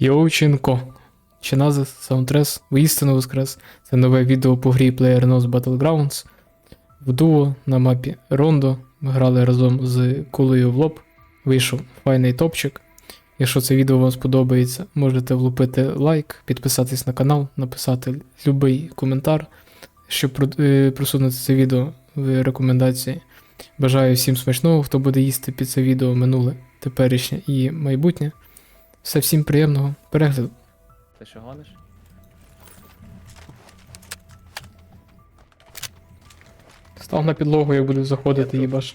Йоученко. Чинази Саундтрес воістину воскрес. Це нове відео по грі PlayerUnknown's Battlegrounds. В дуо на мапі Рондо. Ми грали разом з кулею в лоб. Вийшов файний топчик. Якщо це відео вам сподобається, можете влупити лайк, підписатись на канал, написати будь-який коментар, щоб е, просунути це відео в рекомендації. Бажаю всім смачного, хто буде їсти під це відео минуле, теперішнє і майбутнє. Все всім приємного перегляду. Ти що гониш? Став на підлогу, як буду заходити, Я їбаш.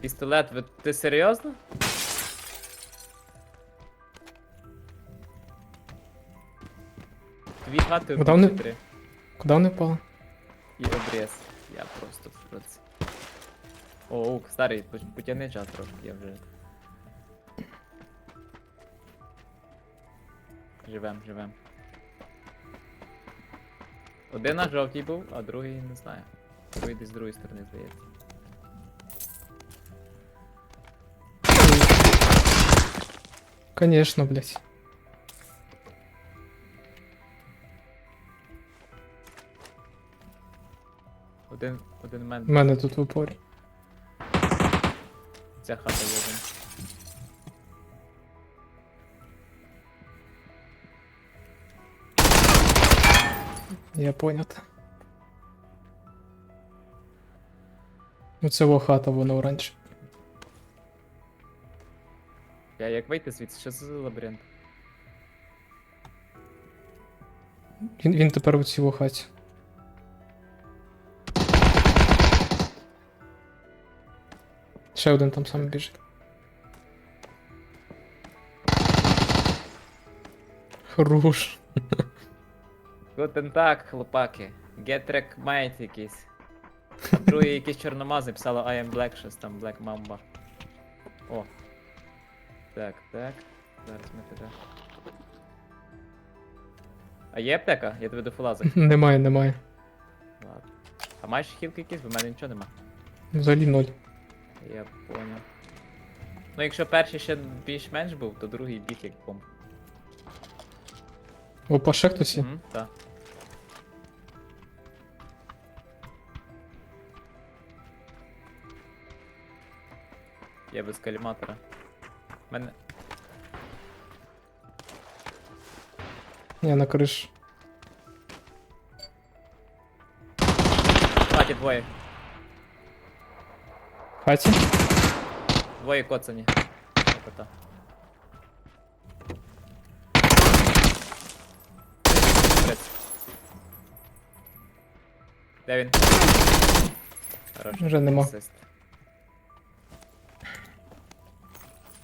Пістолет, ви- ти серйозно? Дві хати вони- три. Куди вони впали? І обріз. Я просто в шоці. О, ук, старий, по- потягни час трохи, я вже. Живем, живем. Один на жовтій був, а другий не знаю. Другий десь з другої сторони, здається. Конечно, блядь. Один, один У мен. мене тут в упорі. Ця хата є. Я понят. Ну це хата, вона оранж. Я як вийти звідси, що це за лабіринт? Він, він тепер у цій хаті. Ще один там саме біжить. Хорош. Гутен так, хлопаки. Гетрек мають якийсь. А другий якийсь чорномазий писало I am Black, щось там Black Mamba. О. Так, так. Зараз ми тебе. А є аптека? Я тебе до фула. Немає, немає. Ладно. А маєш хілки якісь? Бо в мене нічого нема. Взагалі ноль. Я поняв. Ну якщо перший ще більш-менш був, то другий біг як бомб. Опа, ще хтось є? Угу, так. Я без каліматора. Мене. Ні, на криш. Хаті двоє. Хаті? Двоє коцані. Опита. Де він? Хорош. Вже нема. Асист.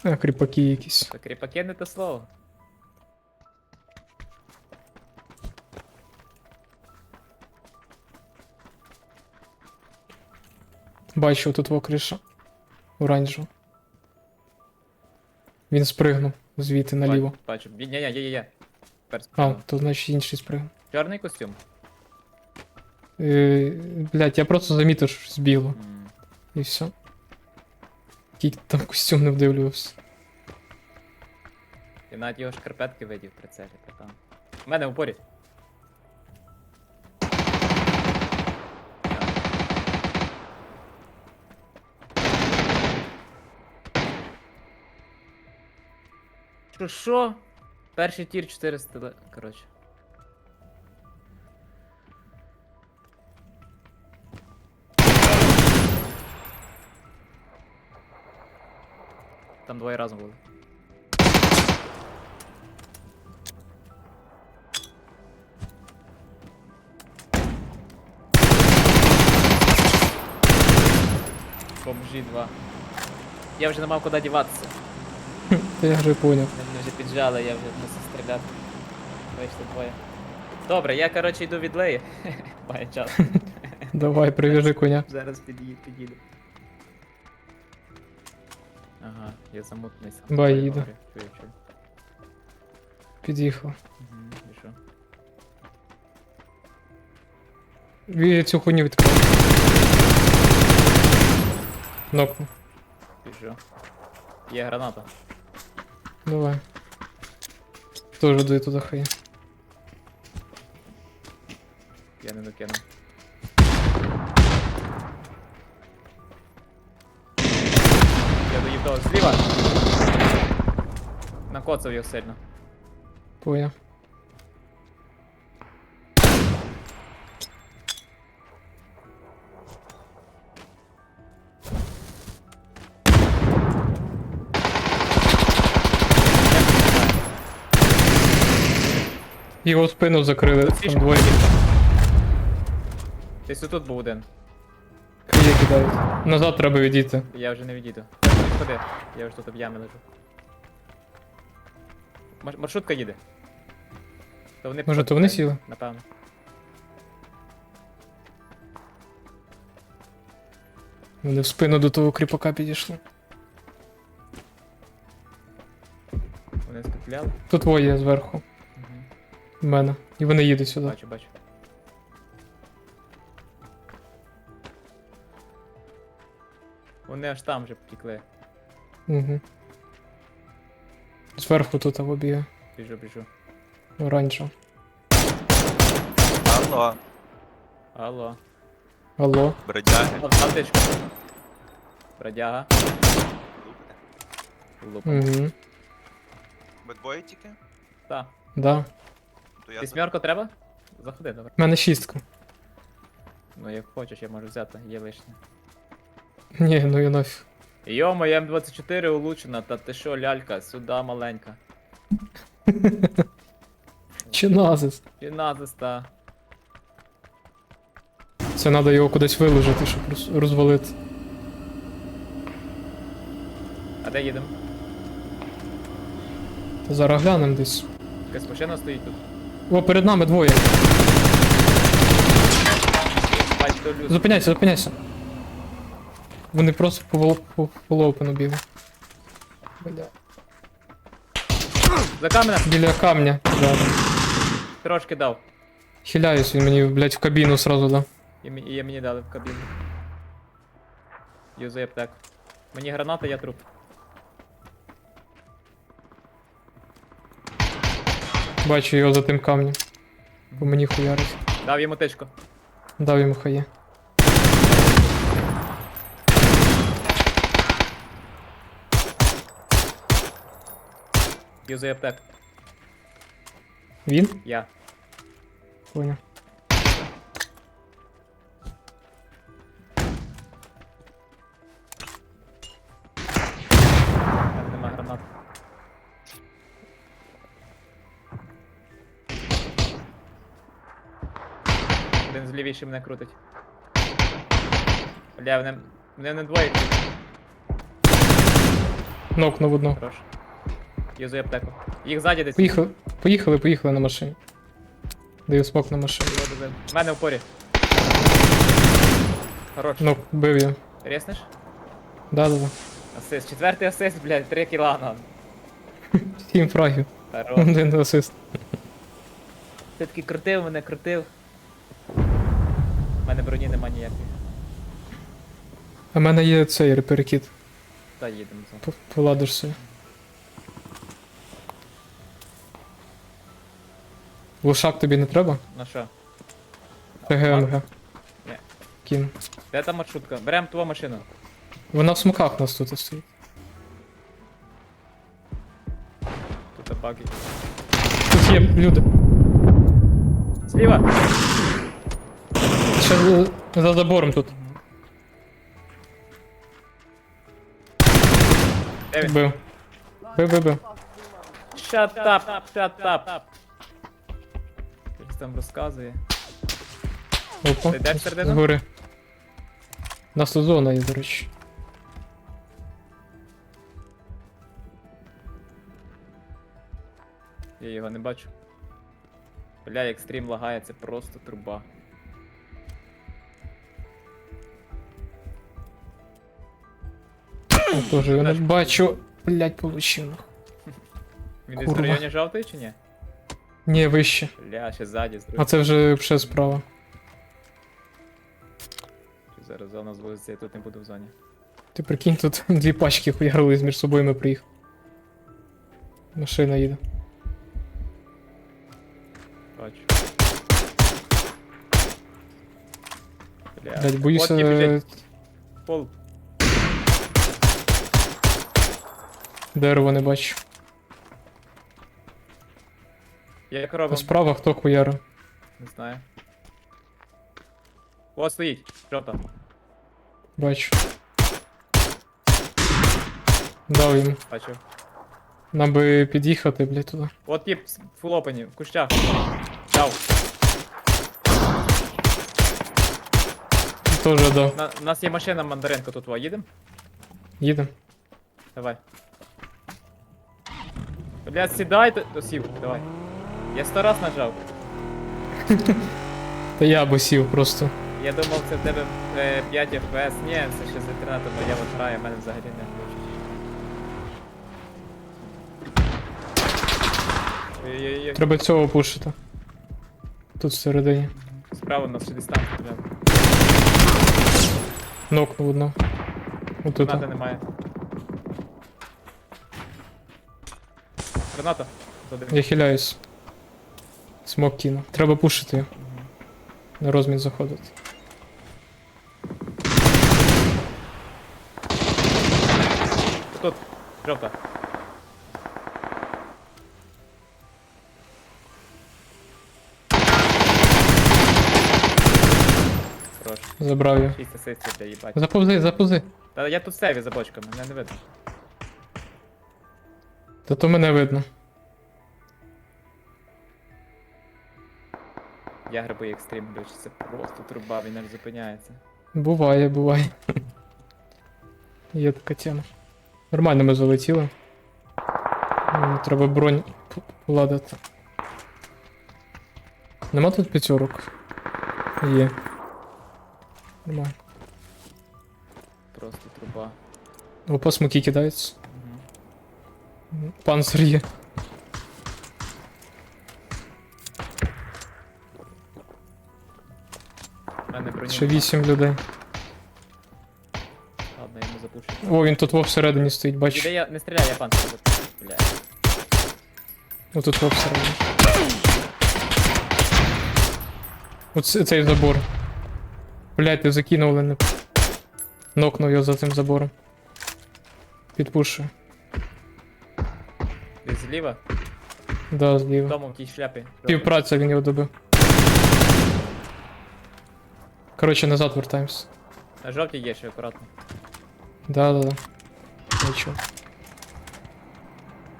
А, кріпаки якісь. Так кріпаки не те слово. Бачу, тут во криша. Оранжева. Він спригнув звідти наліво. Бачу. Ні, ні, є, є, є. А, то значить інший спригнув. Чорний костюм. Е, блять, я просто замітив, що збігло. М. І все. Який там костюм не вдивлювався. Я навіть його шкарпетки видів прицелі, та там. У мене упорі. Що, що? Перший тір 400, ле- коротше. Там двоє разом були. Бомжі два. Я вже не мав куди діватися. Та я вже поняв. Мене вже піджали, я вже мусив стріляти. Вийшли двоє. Добре, я коротше йду від леї. Має час. Давай, прив'яжи коня. Зараз під'їду. під'їду. Ага, я замутний сам. Бай, Ой, їду. Чую, чую. Під'їхав. Угу, і що? Ві- Цю хуйню відкрив. Нокнув. І що? Є граната. Давай. Тоже дуй туда хай. Я не докину. Я доїв того зліва. Накоцав його сильно. Твоя. Його спину закрили, там двоє. Десь тут був один. Кріє кидають. Назад треба відійти. Я вже не відійду. Ходи, я вже тут в ямі лежу. Мар- маршрутка їде. То вони Може, то вони сіли? Напевно. Вони в спину до того кріпака підійшли. Вони скупляли. Тут двоє зверху. В мене. І вони їдуть сюди. Бачу, бачу. Вони аж там вже втікли. Угу. Зверху тут або бігає. Біжу, біжу. Оранжево. Алло, Алло. Алло. бродяги. Аптечку. Бродяга. Лупа. Угу. Ви двоє тільки? Та. Да. То я Вісьмерку треба? Заходи, добре. У мене шістка. Ну як хочеш, я можу взяти, є лишнє. Ні, ну я нафіг. Йомо, я М24 улучшена, та ти що, лялька, сюди маленька. Чи назис? Фіназиста. Це треба його кудись виложити, щоб роз- розвалити. А де їдемо? Зараз глянемо десь. Якась машина стоїть тут. О, перед нами двоє. Зупиняйся, зупиняйся. Вони просто по, по, по лоупену бігли. Бля. За каменем! Біля камня. Да. Трошки дав. Хиляюсь, він мені, блядь, в кабіну сразу дав. І, і мені дали в кабіну. Юзай аптеку. Мені граната, я труп. Бачу його за тим камнем. По мені хуярить. Дав йому течку. Дав йому хає. Юзай аптек. Він? Я. Понял. Один мене крутить. Бля, мене, мене не двоє. Нокнув одного. Хорош. Юзай аптеку. Їх ззаді десь. Поїхали, поїхали, поїхали на машині. Даю смок на добив. В мене в порі. Хорош. Нок, бив я. Реснеш? Да, да, да. Асист. Четвертий асист, блядь, три кіла нам. Сім фрагів. Хорош. Один асист. Ти такий крутив мене, крутив. У мене броні нема ніякої. А в мене є цей перекид. Та їдемо за. П- Поладиш собі. Глушак тобі не треба? На що? ТГМГ. Ні. Кін. Де та маршрутка? Берем твою машину. Вона в смоках у нас тут стоїть. Тут баги. Тут є люди. Зліва! Ще за, за забором тут. Бив. Бив, бив, бив. Shut up, shut up. Щось там розказує. Опа. Ти йдеш всередину? Згори. У нас тут зона є, до речі. Я його не бачу. Бля, як стрім лагає, це просто труба. Теж його не бачу. Блять, получив. Він десь в Курва. районі жовтий чи ні? Ні, вище. Бля, ще ззаді, з А другої. це вже ще справа. Зараз зона звозиться, я тут не буду в зоні. Ти прикинь, тут дві пачки хуярили між собою ми приїхали. Машина їде. Бачу. Бля. Блять, боюся. Ті. Пол. Дерево не бачу. Як робимо? справа хто хуяра? Не знаю. О, стоїть. Що там? Бачу. Дав йому. Бачу. Нам би під'їхати, блядь, туди. От тип фулопані, в кущах. Дав. Тоже дав. На, у нас є машина мандаринка тут, во, їдем? Їдем. Давай. Блядь, сідай, ти- сів, давай. Я сто раз нажав. Та я б сів просто. Я думав, це в тебе е, 5 FPS. Ні, це ще з інтернетом, а я от граю, в мене взагалі не включить. Ой-ой-ой, Треба цього пушити. Тут всередині. справа ще десь там стріляв. Нокнув одного. Отут. Гранати немає. Граната. Я хиляюсь. Смок кину. Треба пушити його. На розмін заходити. Тут, жовта. Забрав. 6 асистів їбать. Заповзи, заповзи. Та я тут сейві за бочками, мене не видно. Та то мене видно. Я грибу екстрім, блядь, це просто труба, він не зупиняється. Буває, буває. Є така тема. Нормально ми залетіли. Треба бронь п- поладити. Нема тут п'ятерок? Є. Нормально. Просто труба. Опа, смоки кидаються. Панцир є. Мене броні. Ще нема. вісім людей. Ладно, я йому запушу. О, він тут всередині стоїть, Іде я, не стріляй, я панцир. Бля. Отут во всередині. Оце цей забор. Блять, ти закинув, але не. Нокнув його за цим забором. Підпушую. Зліва, Да, в зліва. тому в тій шляпі. Півпраця він його добив. Коротше, назад вертаємось. На жовтій є ще акуратно. Да, да, да. Нічого.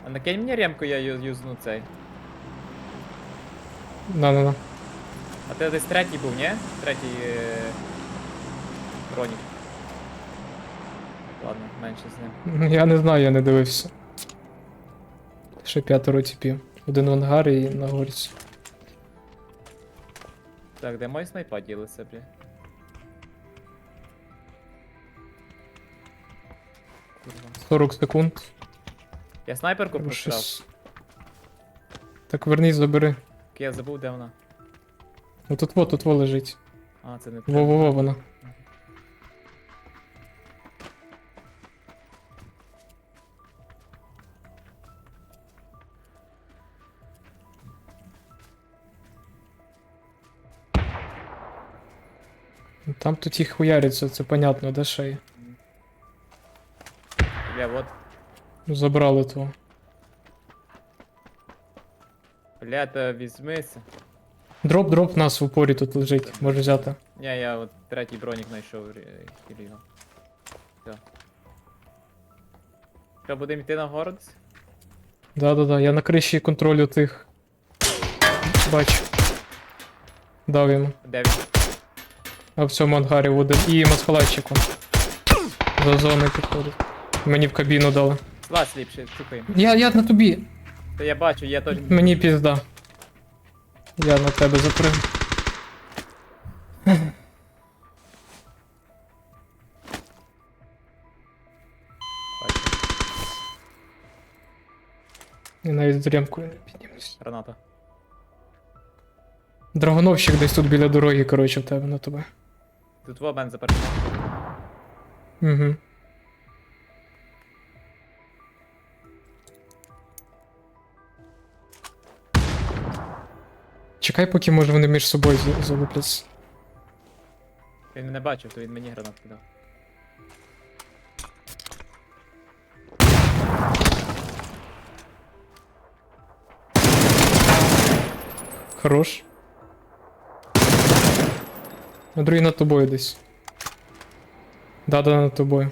А накинь мені ремку, я ю- юзну цей. На, на, на. А ти десь третій був, ні? Третій е... бронік. Ладно, менше з ним. Я не знаю, я не дивився. Ще п'ятеро типів. Один в ангарі і на горці. Так, де мої снайпа ділися, бля? Курва. 40 секунд. Я снайперку Треба просрав. щось. Так вернись, забери. Я забув, де вона. Отут во, тут во лежить. А, це не. Во-во-во вона. Ну, Там тут їх хуяриться, це понятно, ще є. Бля, вот. Ну, Забрали того. Бля, та візьмися. Дроп, дроп, нас в упорі тут лежить, може взяти. Ні, я от третій бронік знайшов хілі його. Все. Що, будемо йти на город? Да-да-да, я на криші контролю тих. Бачу. Дав йому. Де він? А в цьому ангарі один. І масхалайчик. За зоною підходить. Мені в кабіну дали. Слазь ліпше, чухаємо. Я, я на тобі. Та я бачу, я теж. Мені пізда. Я на тебе запрыг. Бачу. І навіть з ремкою не піднімусь. Граната. Драгоновщик десь тут біля дороги, коротше, в тебе на тебе. Тут во бенза перший. Угу. Чекай, поки може вони між собою за- залупляться. Він не бачив, то він мені гранат кидав. Хорош. А другий над тобою десь. Да-да, над тобою.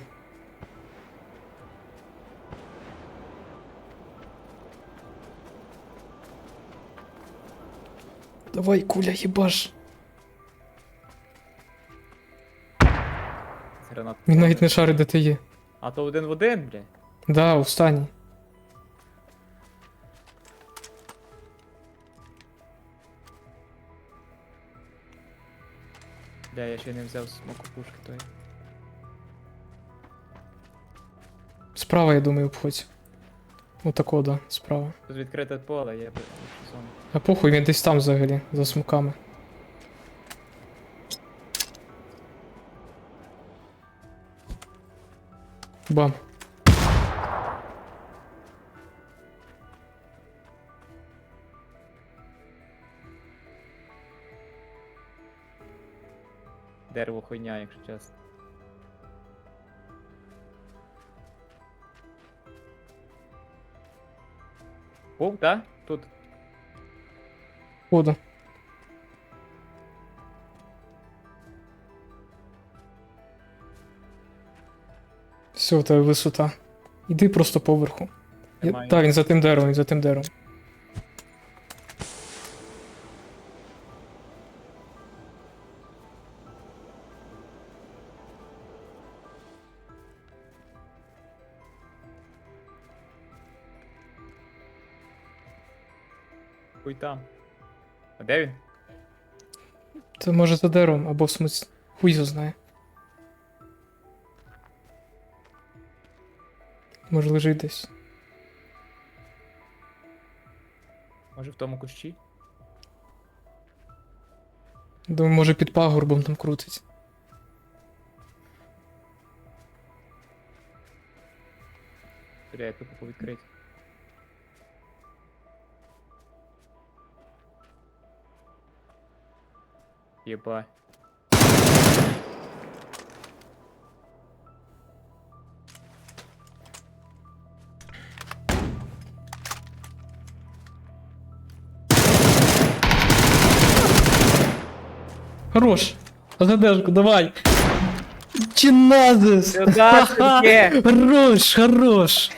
Давай, куля, їбаш. Гранат. Він навіть не шарить, де ти є. А то один в один, бля. Да, останній. Бля, я ще не взяв смоку пушки тої. Справа, я думаю, обходь. Отако, да, справа. Тут відкрите поле, я зона. А похуй, він десь там взагалі, за смуками. Бам. Дерево хуйня, якщо чесно. Був, так? Тут. Ходу. Все, в тебе висота. Іди просто поверху. Я... Немає. Так, він за тим деревом, він за тим деревом. Хуй там. А де він? Це може за деревом, або в смысле. Хуй його знає. Може лежить десь. Може в тому кущі? Думаю, може під пагорбом там крутить. Бля, я тупо відкрити. Єба. Хорош! Задержку, давай! Чиназис! Хорош, хорош!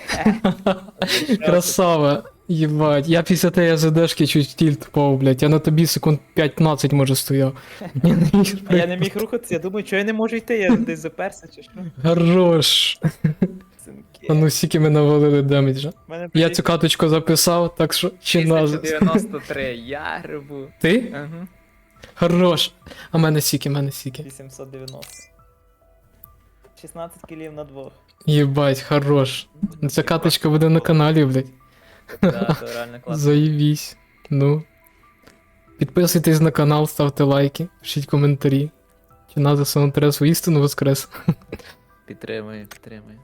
Красава! Єбать, я після тієї задержки чуть тільт впав, блядь. Я на тобі секунд 15 може стояв. Я не міг А я не міг рухатися, я думаю, що я не можу йти, я десь заперся чи що. Хорош! Синки. А ну скільки ми навалили демеджа. Мене Я цю каточку записав, так що чиназис. 1093, я рибу. Ти? Ага. Хорош. А мене сіки, мене сіки. 890. 16 кілів на двох. Єбать, хорош. Ця каточка буде на каналі, блядь. Да, реально класно. Заєбісь. Ну. Підписуйтесь на канал, ставте лайки, пишіть коментарі. Чи Сан Андрес істину воскрес. Підтримую, підтримую.